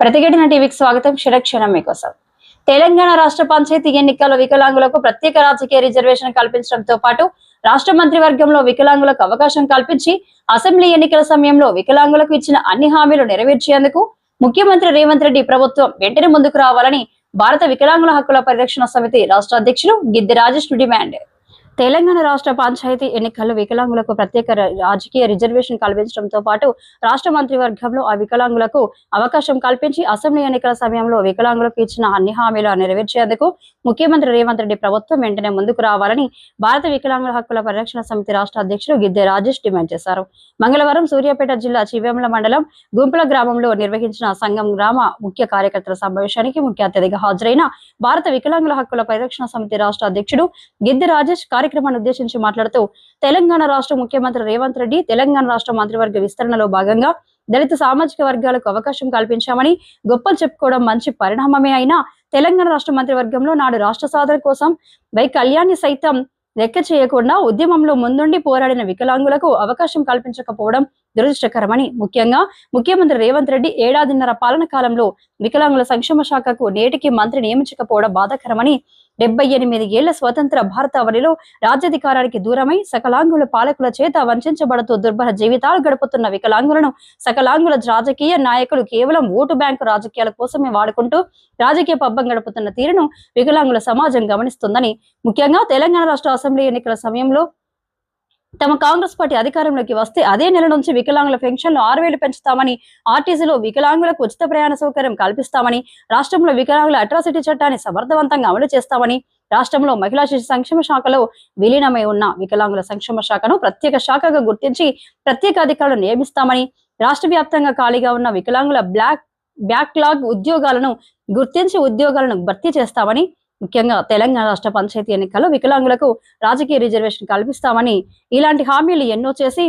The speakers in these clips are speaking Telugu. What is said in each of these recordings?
ప్రతిఘటన టీవీకి స్వాగతం. క్షణక్షణం మీకోసం. తెలంగాణ రాష్ట్ర పంచాయతీ ఎన్నికల్లో వికలాంగులకు ప్రత్యేక రాజకీయ రిజర్వేషన్ కల్పించడంతో పాటు రాష్ట్ర మంత్రివర్గంలో వికలాంగులకు అవకాశం కల్పించి అసెంబ్లీ ఎన్నికల సమయంలో వికలాంగులకు ఇచ్చిన అన్ని హామీలు నెరవేర్చేందుకు ముఖ్యమంత్రి రేవంత్ రెడ్డి ప్రభుత్వం వెంటనే ముందుకు రావాలని భారత వికలాంగుల హక్కుల పరిరక్షణ సమితి రాష్ట్ర అధ్యక్షులు గిద్ది రాజేష్ డిమాండ్. తెలంగాణ రాష్ట్ర పంచాయతీ ఎన్నికల్లో వికలాంగులకు ప్రత్యేక రాజకీయ రిజర్వేషన్ కల్పించడంతో పాటు రాష్ట్ర మంత్రివర్గంలో ఆ వికలాంగులకు అవకాశం కల్పించి అసెంబ్లీ ఎన్నికల సమయంలో వికలాంగులకు ఇచ్చిన అన్ని హామీలు నెరవేర్చేందుకు ముఖ్యమంత్రి రేవంత్ రెడ్డి ప్రభుత్వం వెంటనే ముందుకు రావాలని భారత వికలాంగుల హక్కుల పరిరక్షణ సమితి రాష్ట్ర అధ్యక్షుడు గిద్దె రాజేష్ డిమాండ్ చేశారు. మంగళవారం సూర్యాపేట జిల్లా చివేముల మండలం గుంపుల గ్రామంలో నిర్వహించిన సంఘం గ్రామ ముఖ్య కార్యకర్తల సమావేశానికి ముఖ్య అతిథిగా హాజరైన భారత వికలాంగుల హక్కుల పరిరక్షణ సమితి రాష్ట్ర అధ్యక్షుడు గిద్దె రాజేష్ కార్యక్రమాన్ని ఉద్దేశించి మాట్లాడుతూ తెలంగాణ రాష్ట్ర ముఖ్యమంత్రి రేవంత్ రెడ్డి తెలంగాణ రాష్ట్ర మంత్రివర్గ విస్తరణలో భాగంగా దళిత సామాజిక వర్గాలకు అవకాశం కల్పించామని గొప్పలు చెప్పుకోవడం మంచి పరిణామమే అయినా తెలంగాణ రాష్ట్ర మంత్రివర్గంలో నాడు రాష్ట్ర సాధన కోసం వై కళ్యాణ్ని సైతం లెక్క చేయకుండా ఉద్యమంలో ముందుండి పోరాడిన వికలాంగులకు అవకాశం కల్పించకపోవడం దురదృష్టకరమని. ముఖ్యంగా ముఖ్యమంత్రి రేవంత్ రెడ్డి ఏడాదిన్నర పాలన కాలంలో వికలాంగుల సంక్షేమ శాఖకు నేటికి మంత్రి నియమించకపోవడం బాధాకరమని డెబ్బై ఎనిమిది ఏళ్ళ స్వతంత్ర భారతావనిలో రాజ్యాధికారానికి దూరమై సకలాంగుల పాలకుల చేత వంచబడుతూ దుర్భర జీవితాలు గడుపుతున్న వికలాంగులను సకలాంగుల రాజకీయ నాయకులు కేవలం ఓటు బ్యాంకు రాజకీయాల కోసమే వాడుకుంటూ రాజకీయ పబ్బం గడుపుతున్న తీరును వికలాంగుల సమాజం గమనిస్తుందని. ముఖ్యంగా తెలంగాణ రాష్ట్ర అసెంబ్లీ ఎన్నికల సమయంలో తమ కాంగ్రెస్ పార్టీ అధికారంలోకి వస్తే అదే నెల నుంచి వికలాంగుల పెన్షన్లు ఆరు వేలు పెంచుతామని ఆర్టీసీలో వికలాంగులకు ఉచిత ప్రయాణ సౌకర్యం కల్పిస్తామని రాష్ట్రంలో వికలాంగుల అట్రాసిటీ చట్టాన్ని సమర్థవంతంగా అమలు చేస్తామని రాష్ట్రంలో మహిళా శిశు సంక్షేమ శాఖలో విలీనమై ఉన్న వికలాంగుల సంక్షేమ శాఖను ప్రత్యేక శాఖగా గుర్తించి ప్రత్యేక అధికారులను నియమిస్తామని రాష్ట్ర వ్యాప్తంగా ఖాళీగా ఉన్న వికలాంగుల బ్లాక్ బ్యాక్లాగ్ ఉద్యోగాలను గుర్తించి ఉద్యోగాలను భర్తీ చేస్తామని ముఖ్యంగా తెలంగాణ రాష్ట్ర పంచాయతీ ఎన్నికల్లో వికలాంగులకు రాజకీయ రిజర్వేషన్ కల్పిస్తామని ఇలాంటి హామీలు ఎన్నో చేసి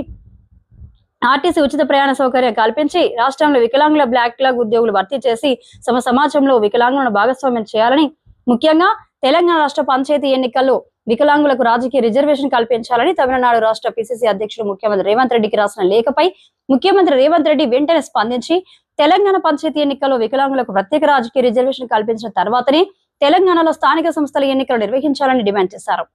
ఆర్టీసీ ఉచిత ప్రయాణ సౌకర్యం కల్పించి రాష్ట్రంలో వికలాంగుల బ్లాక్ క్లాగ్ ఉద్యోగులు భర్తీ చేసి తమ సమాజంలో వికలాంగులను భాగస్వామ్యం చేయాలని ముఖ్యంగా తెలంగాణ రాష్ట్ర పంచాయతీ ఎన్నికల్లో వికలాంగులకు రాజకీయ రిజర్వేషన్ కల్పించాలని తమిళనాడు రాష్ట్ర పిసిసి అధ్యక్షుడు ముఖ్యమంత్రి రేవంత్ రెడ్డికి రాసిన లేఖపై ముఖ్యమంత్రి రేవంత్ రెడ్డి వెంటనే స్పందించి తెలంగాణ పంచాయతీ ఎన్నికల్లో వికలాంగులకు ప్రత్యేక రాజకీయ రిజర్వేషన్ కల్పించిన తర్వాతనే తెలంగాణలో స్థానిక సంస్థల ఎన్నికలు నిర్వహించాలని డిమాండ్ చేశారు.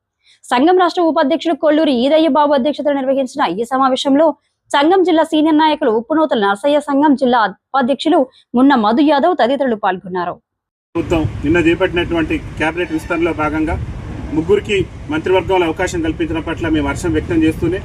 సంఘం రాష్ట్ర ఉపాధ్యక్షుడు కొల్లూరి ఈదయ్య బాబు అధ్యక్షతన నిర్వహించిన ఈ సమావేశంలో సంఘం జిల్లా సీనియర్ నాయకులు ఉప్పునూతల నర్సయ్య సంఘం జిల్లా ఉపాధ్యక్షులు మున్న మధు యాదవ్ తదితరులు పాల్గొన్నారు. నిన్న చేపట్టినటువంటి కేబినెట్ విస్తరణలో భాగంగా ముగ్గురికి మంత్రివర్గంలో అవకాశం కల్పించిన పట్ల మేము హర్షం వ్యక్తం చేస్తూనే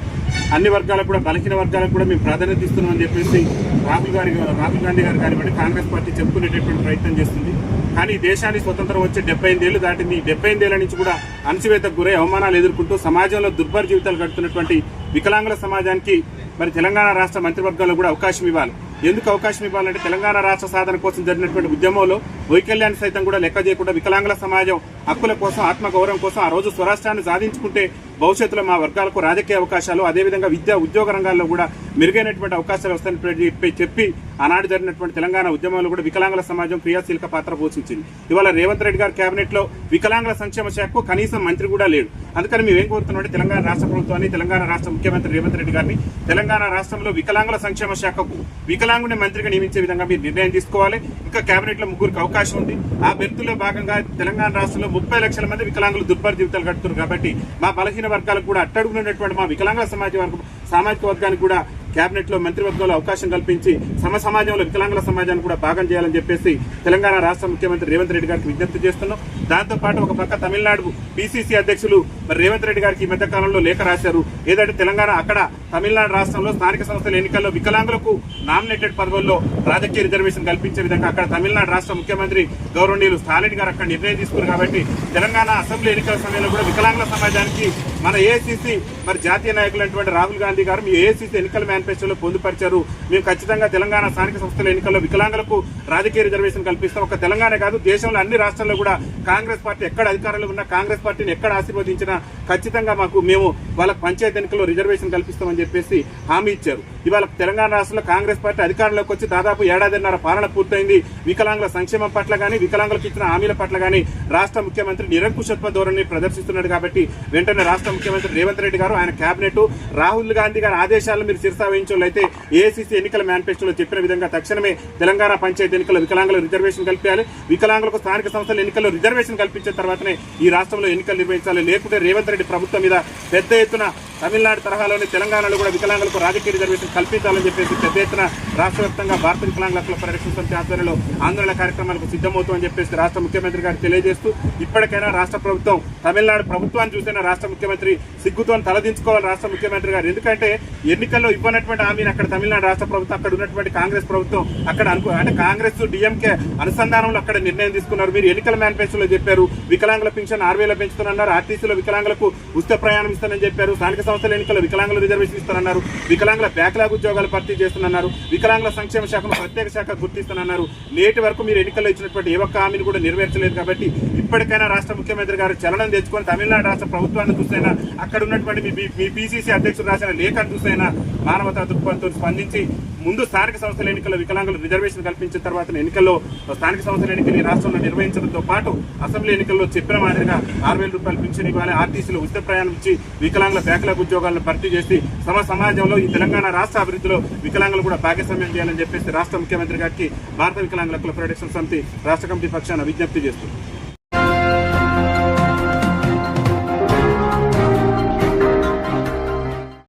అన్ని వర్గాలకు కూడా బలహీన వర్గాలకు కూడా మేము ప్రాధాన్యత ఇస్తున్నామని చెప్పేసి రాహుల్ గారి రాహుల్ గాంధీ గారు కానివ్వండి కాంగ్రెస్ పార్టీ చెప్పుకునేటటువంటి ప్రయత్నం చేస్తుంది. కానీ దేశానికి స్వతంత్రం వచ్చి డెబ్బై ఐదేళ్ళు దాటింది. డెబ్బై ఐదేళ్ళ నుంచి కూడా అణచివేతకు గురై అవమానాలు ఎదుర్కొంటూ సమాజంలో దుర్భర జీవితాలు గడుపుతున్నటువంటి వికలాంగుల సమాజానికి మరి తెలంగాణ రాష్ట్ర మంత్రివర్గంలో కూడా అవకాశం ఇవ్వాలి. ఎందుకు అవకాశం ఇవ్వాలంటే తెలంగాణ రాష్ట్ర సాధన కోసం జరిగినటువంటి ఉద్యమంలో వైకల్యాన్ని సైతం కూడా లెక్క చేయకుండా వికలాంగుల సమాజం హక్కుల కోసం ఆత్మగౌరవం కోసం ఆ రోజు స్వరాష్ట్రాన్ని సాధించుకుంటే భవిష్యత్తులో మా వర్గాలకు రాజకీయ అవకాశాలు అదేవిధంగా విద్యా ఉద్యోగ రంగాల్లో కూడా మెరుగైనటువంటి అవకాశాలు వస్తాయని చెప్పి చెప్పి ఆనాడు జరిగినటువంటి తెలంగాణ ఉద్యమంలో కూడా వికలాంగుల సమాజం క్రియాశీలక పాత్ర పోషించింది. ఇవాళ రేవంత్ రెడ్డి గారి కేబినెట్లో వికలాంగుల సంక్షేమ శాఖకు కనీసం మంత్రి కూడా లేడు. అందుకని మేము ఏం కోరుతున్నామంటే తెలంగాణ రాష్ట్ర ప్రభుత్వాన్ని తెలంగాణ రాష్ట్ర ముఖ్యమంత్రి రేవంత్ రెడ్డి గారిని తెలంగాణ రాష్ట్రంలో వికలాంగుల సంక్షేమ శాఖకు వికలాంగుని మంత్రిగా నియమించే విధంగా మీరు నిర్ణయం తీసుకోవాలి. ఇంకా కేబినెట్లో ముగ్గురికి అవకాశం ఉంది. ఆ బెర్తుల్లో భాగంగా తెలంగాణ రాష్ట్రంలో ముప్పై లక్షల మంది వికలాంగులు దుర్భర జీవితాలు గడుపుతున్నారు. కాబట్టి మా బలహీన వర్గాలకు కూడా అట్టడుగునటువంటి మా వికలాంగుల సమాజ వర్గం సామాజిక వర్గానికి కూడా కేబినెట్లో మంత్రివర్గంలో అవకాశం కల్పించి సమ సమాజంలో వికలాంగుల సమాజాన్ని కూడా భాగం చేయాలని చెప్పేసి తెలంగాణ రాష్ట్ర ముఖ్యమంత్రి రేవంత్ రెడ్డి గారికి విజ్ఞప్తి చేస్తున్నాం. దాంతోపాటు ఒక పక్క తమిళనాడు పిసిసి అధ్యక్షులు మరి రేవంత్ రెడ్డి గారికి ఈ మధ్య కాలంలో లేఖ రాశారు. ఏదంటే తెలంగాణ అక్కడ తమిళనాడు రాష్ట్రంలో స్థానిక సంస్థల ఎన్నికల్లో వికలాంగులకు నామినేటెడ్ పదవుల్లో రాజకీయ రిజర్వేషన్ కల్పించే విధంగా అక్కడ తమిళనాడు రాష్ట్ర ముఖ్యమంత్రి గౌరవనీయులు స్టాలిన్ గారు అక్కడ నిర్ణయం తీసుకున్నారు కాబట్టి తెలంగాణ అసెంబ్లీ ఎన్నికల సమయంలో కూడా వికలాంగుల సమాజానికి మన ఏసీసీ మరి జాతీయ నాయకులైనటువంటి రాహుల్ గాంధీ గారు మీ ఏసీసీ ఎన్నికల మేనిఫెస్టోలో పొందుపరిచారు. మేము ఖచ్చితంగా తెలంగాణ స్థానిక సంస్థల ఎన్నికల్లో వికలాంగులకు రాజకీయ రిజర్వేషన్ కల్పిస్తాం. ఒక తెలంగాణ కాదు దేశంలో అన్ని రాష్ట్రాల్లో కూడా కాంగ్రెస్ పార్టీ ఎక్కడ అధికారంలో ఉన్నా కాంగ్రెస్ పార్టీని ఎక్కడ ఆశీర్వదించినా ఖచ్చితంగా మాకు మేము వాళ్ళకి పంచాయతీ ఎన్నికల్లో రిజర్వేషన్ కల్పిస్తామని చెప్పేసి హామీ ఇచ్చారు. ఇవాళ తెలంగాణ రాష్ట్రంలో కాంగ్రెస్ పార్టీ అధికారంలోకి వచ్చి దాదాపు ఏడాదిన్నర పాలన పూర్తయింది. వికలాంగుల సంక్షేమం పట్ల కానీ వికలాంగులకు ఇచ్చిన హామీల పట్ల గానీ రాష్ట్ర ముఖ్యమంత్రి నిరంకుశత్వ ధోరణి ప్రదర్శిస్తున్నాడు కాబట్టి వెంటనే రాష్ట్ర రాష్ట్ర ముఖ్యమంత్రి రేవంత్ రెడ్డి గారు ఆయన కేబినెట్ రాహుల్ గాంధీ గారి ఆదేశాలను మీరు శిరసా వహించోళ్ళైతే ఏఐసీసీ ఎన్నికల మేనిఫెస్టోలో చెప్పిన విధంగా తక్షణమే తెలంగాణ పంచాయతీ ఎన్నికల వికలాంగుల రిజర్వేషన్ కల్పించాలి. వికలాంగులకు స్థానిక సంస్థల ఎన్నికల్లో రిజర్వేషన్ కల్పించిన తర్వాతనే ఈ రాష్ట్రంలో ఎన్నికలు నిర్వహించాలి. లేకుంటే రేవంత్ రెడ్డి ప్రభుత్వం మీద పెద్ద ఎత్తున తమిళనాడు తరహాలోనే తెలంగాణలో కూడా వికలాంగులకు రాజకీయ రిజర్వేషన్ కల్పించాలని చెప్పేసి పెద్ద ఎత్తున రాష్ట్ర వ్యాప్తంగా భారత వికలాంగుల హక్కుల పరిరక్షణ సమితి ఆధ్వర్యంలో ఆందోళన కార్యక్రమాలకు సిద్ధమవుతామని చెప్పేసి రాష్ట్ర ముఖ్యమంత్రి గారు తెలియజేస్తూ ఇప్పటికైనా రాష్ట్ర ప్రభుత్వం తమిళనాడు ప్రభుత్వాన్ని చూసిన రాష్ట్ర ముఖ్యమంత్రి సిగ్గుతో తలదించుకోవాలి రాష్ట్ర ముఖ్యమంత్రి గారు. ఎందుకంటే ఎన్నికల్లో ఇవ్వనటువంటి హామీని అక్కడ తమిళనాడు రాష్ట్ర ప్రభుత్వం అక్కడ ఉన్నటువంటి కాంగ్రెస్ ప్రభుత్వం అక్కడ అనుకో అంటే కాంగ్రెస్ డిఎంకే అనుసంధానంలో అక్కడ నిర్ణయం తీసుకున్నారు. మీరు ఎన్నికల మేనిఫెస్టోలో చెప్పారు వికలాంగుల పెన్షన్ ఆరు వేల పెంచుతానన్నారు ఆర్టీసీలో వికలాంగులకు ఉచిత ప్రయాణం ఇస్తానని చెప్పారు స్థానిక సంస్థల ఎన్నికల్లో వికలాంగుల రిజర్వేషన్ ఇస్తానన్నారు వికలాంగుల బ్యాక్లాగ్ ఉద్యోగాలు భర్తీ చేస్తున్నారు వికలాంగుల సంక్షేమ శాఖను ప్రత్యేక శాఖ గుర్తిస్తానన్నారు నేటి వరకు మీరు ఎన్నికల్లో ఇచ్చినటువంటి ఏ ఒక్క హామీని కూడా నెరవేర్చలేదు కాబట్టి ఇప్పటికైనా రాష్ట్ర ముఖ్యమంత్రి గారు చలనం తెచ్చుకొని తమిళనాడు రాష్ట్ర ప్రభుత్వాన్ని చూసైనా అక్కడ ఉన్నటువంటి మీ పీసీసీ అధ్యక్షుడు రాసిన లేఖను చూసైనా మానవతా దృక్పథంతో స్పందించి ముందు స్థానిక సంస్థల ఎన్నికల్లో వికలాంగులు రిజర్వేషన్ కల్పించిన తర్వాత ఎన్నికల్లో స్థానిక సంస్థల ఎన్నికలు ఈ రాష్ట్రంలో నిర్వహించడంతో పాటు అసెంబ్లీ ఎన్నికల్లో చెప్పిన మాదిరిగా ఆరు వేల రూపాయలు పింఛన్ ఇవ్వాలి ఆర్టీసీలో ఉచిత ప్రయాణం ఇచ్చి వికలాంగుల బ్యాక్లాగ్ ఉద్యోగాలను భర్తీ చేసి సమ సమాజంలో ఈ తెలంగాణ రాష్ట్ర అభివృద్ధిలో వికలాంగులు కూడా భాగస్వామ్యం చేయాలని చెప్పేసి రాష్ట్ర ముఖ్యమంత్రి గారికి భారత వికలాంగుల హక్కుల పరిరక్షణ సమితి రాష్ట్ర కమిటీ పక్షాన విజ్ఞప్తి చేస్తుంది.